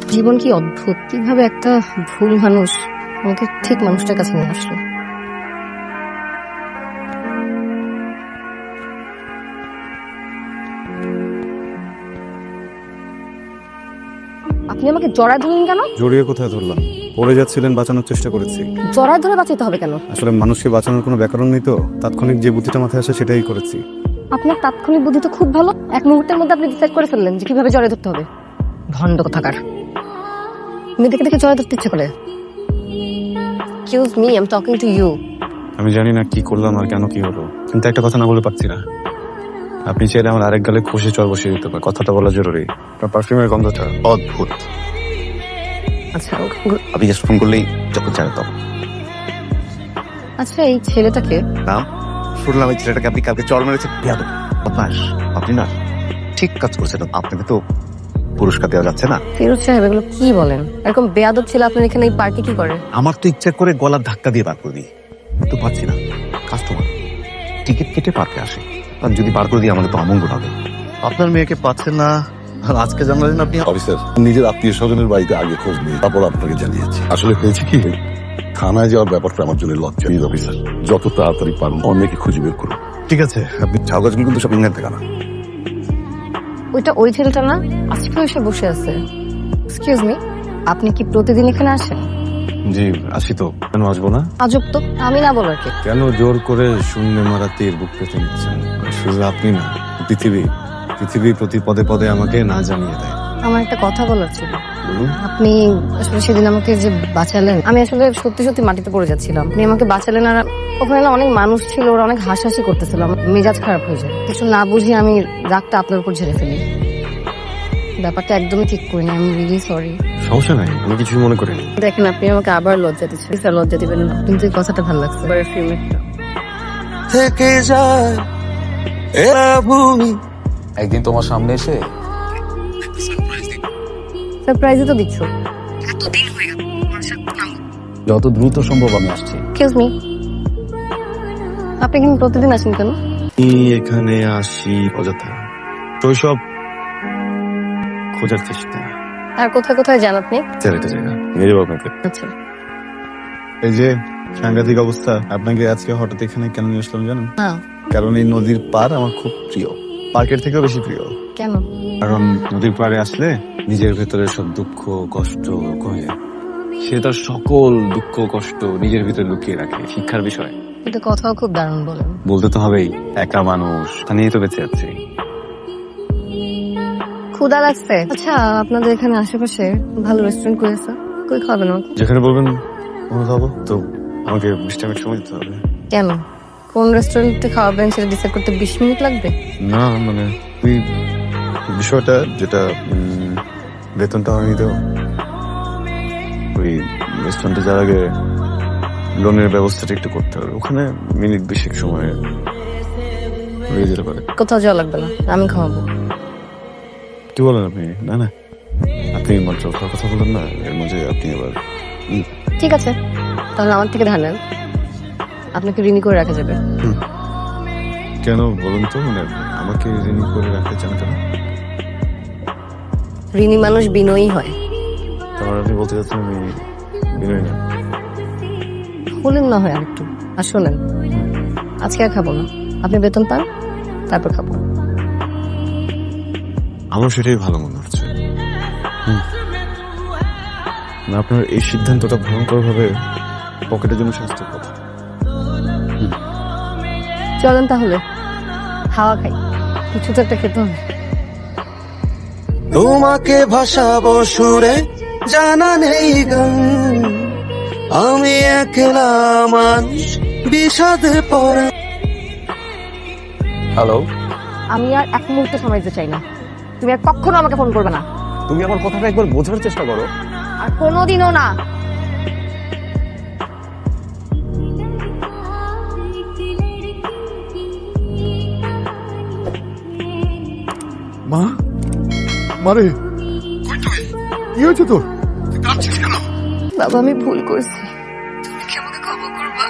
জীবন কি অদ্ভুত? কীভাবে একটা ভুল মানুষ আমাকে ঠিক মানুষটার কাছে নিয়ে আসলো? আপনি আমাকে জড়ায় ধরলেন কেন? জড়িয়ে কোথায় ধরলাম? পড়ে যাচ্ছিলেন বাঁচানোর চেষ্টা করেছি। জড়ায় ধরে বাঁচাইতে হবে কেন? আসলে মানুষকে বাঁচানোর কোনো ব্যাকরণ নেই তো। তাৎক্ষণিক যে বুদ্ধিটা মাথায় আসে সেটাই করেছি। আপনার তাৎক্ষণিক বুদ্ধি তো খুব ভালো। এক মুহূর্তের মধ্যে আপনি ডিসাইড করে ফেললেন যে কীভাবে জড়ায় ধরতে হবে। ভণ্ড কোথাকার। মেয়েদেরকে দেখে জড়ায় ধরতে ইচ্ছে করে। Excuse me I am talking to you আমি জানি না কি করলাম আর কেন কি হলো কিন্তু একটা কথা না বলে পারছি না। আপনি চাইলে আমার আরেক গালে খুশি চর বসিয়ে দিতে পারেন কথাটা বলা জরুরি। আপনার পারফিউমের গন্ধটা অদ্ভুত। আচ্ছা আপনি জাস্ট ফোন করলেই যখন চায় তখন। আচ্ছা এই ছেলেটাকে? নাম? শুনলাম এই ছেলেটাকে আপনি কালকে চর মেরেছে বেয়াদব বদমাস আপনি না ঠিক কাজ করছেন আপনাকে তো পুরস্কার দেওয়া যাচ্ছে না। ফিরোজ সাহেব এগুলো কি বলেন? এরকম বেয়াদব ছেলে আপনার এখানে এই পার্কে কি করে আমার তো ইচ্ছা করে গলার ধাক্কা দিয়ে বার করে দিই। তো পাচ্ছি না। কাস্টমার টিকিট কেটে পার্কে আসে। আর যদি বার করে দিই আমাদের তো অমঙ্গল হবে। আপনার মেয়েকে পাচ্ছেন না। আর আজকে জানলেন আপনি? অফিসার নিজের আত্মীয় স্বজনের বাড়িতে আগে খোঁজ নিয়ে তারপর আপনাকে জানিয়েছি। আসলে হয়েছে কি? থানায় যাওয়ার ব্যাপারটা আমার জন্য লজ্জা। অফিসার। যত তাড়াতাড়ি পারুন অনেকে খুঁজে বের করুন। ঠিক আছে আপনি ঝাউগাছগুলো কিন্তু সব ইংল্যান্ড থেকে আনা ওইটা ওই ছেলেটা না আজকে এসে বসে আছে। এক্সকিউজ মি আপনি কি প্রতিদিন এখানে আসেন? জি আসি তো। কেন আসব না? আজব তো আমি না বলার কি? কেন জোর করে শূন্য মারা তীর বুক পেতে নিচ্ছেন শুধু আপনি না পৃথিবী। পৃথিবী প্রতি পদে পদে আমাকে না জানিয়ে দেয়। আমার একটা কথা বলার ছিল। আপনি আসলে সেদিন আমাকে যে বাঁচালেন আমি আসলে সত্যি সত্যি মাটিতে পড়ে যাচ্ছিলাম। আপনি আমাকে বাঁচালেন আর ওখানে না অনেক মানুষ ছিল ওরা অনেক হাসাহাসি করতেছিল আমার মেজাজ খারাপ হয়ে যায়। কিছু না বুঝি আমি রাগটা আপনার উপর ঝেড়ে ফেলি। ব্যাপারটা একদমই ঠিক করিনি আমি রিলি সরি সমস্যা নাই আমি কিছুই মনে করিনি। দেখেন আপনি আমাকে আবার লজ্জা দিচ্ছেন। স্যার লজ্জা দিবেন না। কিন্তু এই কথাটা ভালো লাগছে। এবারে ফিল্মেরটা থেকে যায় এরা ভূমি। একদিন তোমার সামনে এসে সারপ্রাইজই তো দিচ্ছ। যত দ্রুত সম্ভব আমি আসছি। এক্সকিউজ মি আপনি কিন্তু প্রতিদিন আসেন কেন? আমি এখানে আসি অযথা। শৈশব খোঁজার চেষ্টা। আর কোথায় কোথায় যান আপনি? ছেলেটা জায়গা নিজেও আপনাকে। আচ্ছা। এই যে সাংঘাতিক অবস্থা। আপনাকে আজকে হঠাৎ এখানে কেন নিয়ে আসলাম জানেন? না। কারণ এই নদীর পার আমার খুব প্রিয়। পার্কের থেকেও বেশি প্রিয়। কেন? কারণ নদীর পাড়ে আসলে নিজের ভেতরে সব দুঃখ কষ্ট কমে সে তার সকল দুঃখ কষ্ট নিজের ভিতরে লুকিয়ে রাখে শিক্ষার বিষয়। কিন্তু কথাও খুব দারুণ বলেন। বলতে তো হবেই একা মানুষ তা তো বেঁচে আছি ক্ষুদা লাগছে। আচ্ছা আপনাদের এখানে আশেপাশে ভালো রেস্টুরেন্ট করেছে কই খাবেন আমাকে? যেখানে বলবেন ওখানে খাব। তো আমাকে বিশ টাইমের সময় দিতে হবে। কেন? কোন রেস্টুরেন্টে খাওয়াবেন সেটা ডিসাইড করতে বিশ মিনিট লাগবে? না মানে ওই বিষয়টা যেটা উম, বেতনটা হয়নি তো। ওই রেস্টুরেন্টে যাওয়ার আগে লোনের ব্যবস্থাটা একটু করতে হবে। ওখানে মিনিট বিশেক সময় হয়ে যেতে পারে। কোথাও যাওয়া লাগবে না আমি খাওয়াবো কি বলেন আপনি? না না। আপনি মাত্র কথা বলেন না এর মাঝে আপনি আবার ঠিক আছে তাহলে আমার থেকে ধার নেন। আপনাকে ঋণী করে রাখা যাবে। কেন বলুন তো? মানে আমাকে ঋণী করে রাখতে চান কেন? ঋণী মানুষ বিনয়ী হয়। তারপর আপনি বলতে চাচ্ছেন আমি বিনয় না? বলেন না হয় আরেকটু। আর শোনেন আজকে আর খাব না। আপনি বেতন পান তারপর খাব। আমার সেটাই ভালো মনে হচ্ছে। না আপনার এই সিদ্ধান্তটা ভয়ঙ্কর ভাবে পকেটের জন্য স্বাস্থ্যের কথা। চলেন তাহলে খাওয়া খাই। কিছু তো একটা খেতে হবে। তোমাকে ভাসাবো সুরে জানা নেই গান। আমি একলা মানুষ বিষাদে পড়ে হ্যালো আমি আর এক মুহূর্ত সময় দিতে চাই না। তুমি আর কখনো আমাকে ফোন করবে না। তুমি আমার কথাটা একবার বোঝার চেষ্টা করো। আর কোনোদিনও না। মা? মারে। কই তুই কি হয়েছে তোর? তুই কাঁদছিস কেন? বাবা আমি ভুল করছি। তুমি কি আমাকে ক্ষমা করবা?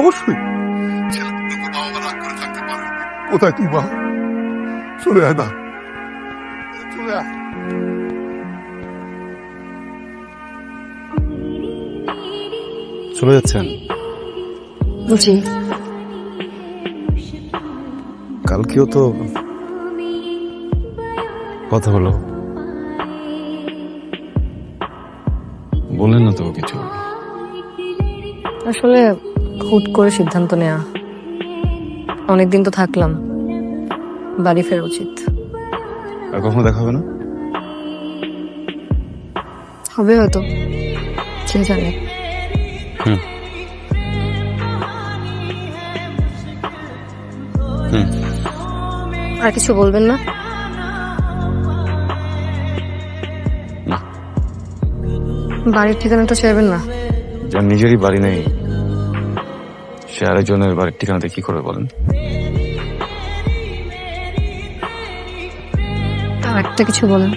অবশ্যই। কোথায় তুই মা? চলে আয় না। চলে আয়। চলে যাচ্ছেন? বুঝি কালকেও তো কথা হলো। বললেন না তো কিছু। আসলে হুট করে সিদ্ধান্ত নেওয়া অনেকদিন তো থাকলাম। বাড়ি ফেরা উচিত। আর কখনো দেখা হবে না? হবে হয়তো। কে জানে? হুম। হুম। আর কিছু বলবেন না না? বাড়ির ঠিকানাটা চাইবেন না? যার নিজেরই বাড়ি নেই সে আরেকজনের বাড়ির ঠিকানাতে কি করবে বলেন? আর একটা কিছু বলেন।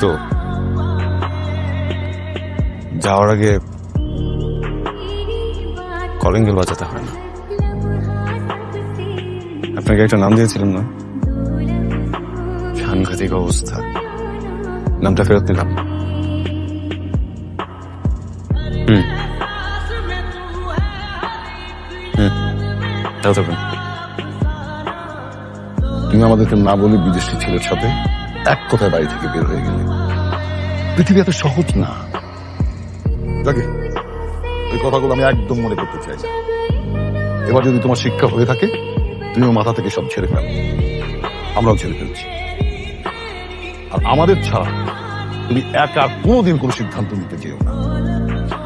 তো যাওয়ার আগে কলিং বেল বাজাতে হয় না। আপনাকে একটা নাম দিয়েছিলাম না? সাংঘাতিক অবস্থা নামটা ফেরত নিলাম হুম হুম তুমি আমাদেরকে না বলে বিদেশি ছেলের সাথে এক কথায় বাড়ি থেকে বের হয়ে গেলে। পৃথিবী এত সহজ না। যাকে ওই কথাগুলো আমি একদম মনে করতে চাই না। এবার যদি তোমার শিক্ষা হয়ে থাকে তুমিও মাথা থেকে সব ছেড়ে ফেলো। আমরাও ছেড়ে ফেলছি। আর আমাদের ছাড়া তুমি একা কোনোদিন কোনো সিদ্ধান্ত নিতে চেয়েও না।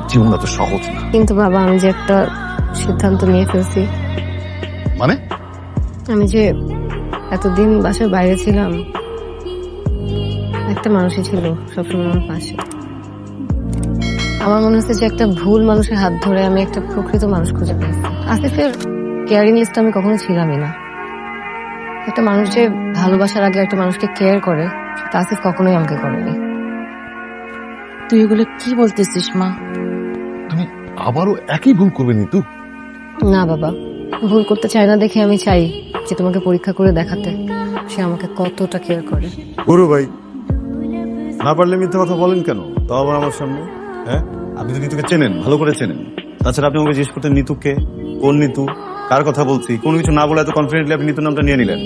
জীবন এত সহজ না। কিন্তু বাবা আমি যে একটা সিদ্ধান্ত নিয়ে ফেলছি। মানে? আমি যে এতদিন বাসার বাইরে ছিলাম একটা মানুষই ছিল সবসময় আমার পাশে। আমার মনে হচ্ছে যে একটা ভুল মানুষের হাত ধরে আমি একটা প্রকৃত মানুষ খুঁজে পেয়েছি। আসিফের কেয়ারিং লিস্ট আমি কখনো ছিলামই না। একটা মানুষ যে ভালোবাসার আগে একটা মানুষকে কেয়ার করে আসিফ কখনোই আমাকে করেনি। তুই এগুলো কি বলতেছিস মা? তুমি আবারও একই ভুল করবে নিতু। না বাবা। ভুল করতে চাই না দেখে আমি চাই যে তোমাকে পরীক্ষা করে দেখাতে। সে আমাকে কতটা কেয়ার করে। গুরু ভাই না পারলে মিথ্যে কথা বলেন কেন? তাও আবার আমার সামনে। হ্যাঁ? আপনি তো নিতুকে চেনেন ভালো করে চেনেন। তাছাড়া আপনি আমাকে জিজ্ঞেস করতেন নিতুকে কোন নিতু কার কথা বলছি কোনো কিছু না বলে এত কনফিডেন্টলি আপনি নিতুর নামটা নিয়ে নিলেন?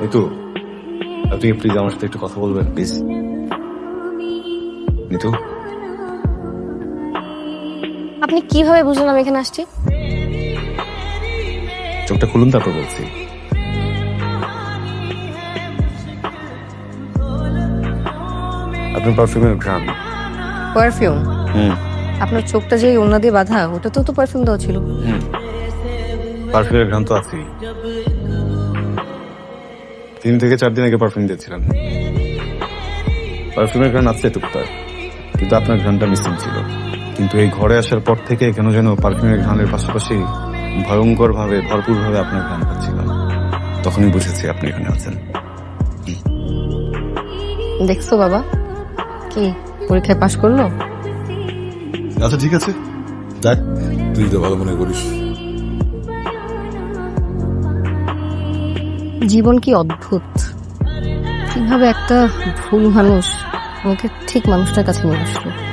নিতু আপনি প্লিজ আমার সাথে একটু কথা বলবেন প্লিজ নিতু। আপনি কীভাবে বুঝলেন আমি এখানে আসছি? চোখটা খুলুন তারপর বলছি। আপনার পারফিউমের ঘ্রাণ। পারফিউম হুম। আপনার চোখটা যে ওনা দিয়ে বাঁধা ওটাতেও তো পারফিউম দেওয়া ছিল। পারফিউমের ঘ্রাণ তো আছেই। তিন থেকে চার দিন আগে পারফিউম দিয়েছিলেন। পারফিউমের ঘ্রাণ আছে টুকটাক কিন্তু আপনার ঘ্রাণটা মিসিং ছিল। কিন্তু এই ঘরে আসার পর থেকে কেন যেন পারফিউমের ঘ্রাণের পাশাপাশি ভয়ঙ্কর ভাবে ভরপুর ভাবে আপনার ঘ্রাণ পাচ্ছিলাম তখনই বুঝেছি আপনি এখানে আছেন। দেখছ বাবা? কি পরীক্ষায় পাশ করল? আচ্ছা ঠিক আছে। দেখ তুই তো ভালো মনে করিস। জীবন কি অদ্ভুত? কীভাবে একটা ভুল মানুষ আমাকে ঠিক মানুষটার কাছে নিয়ে আসলো?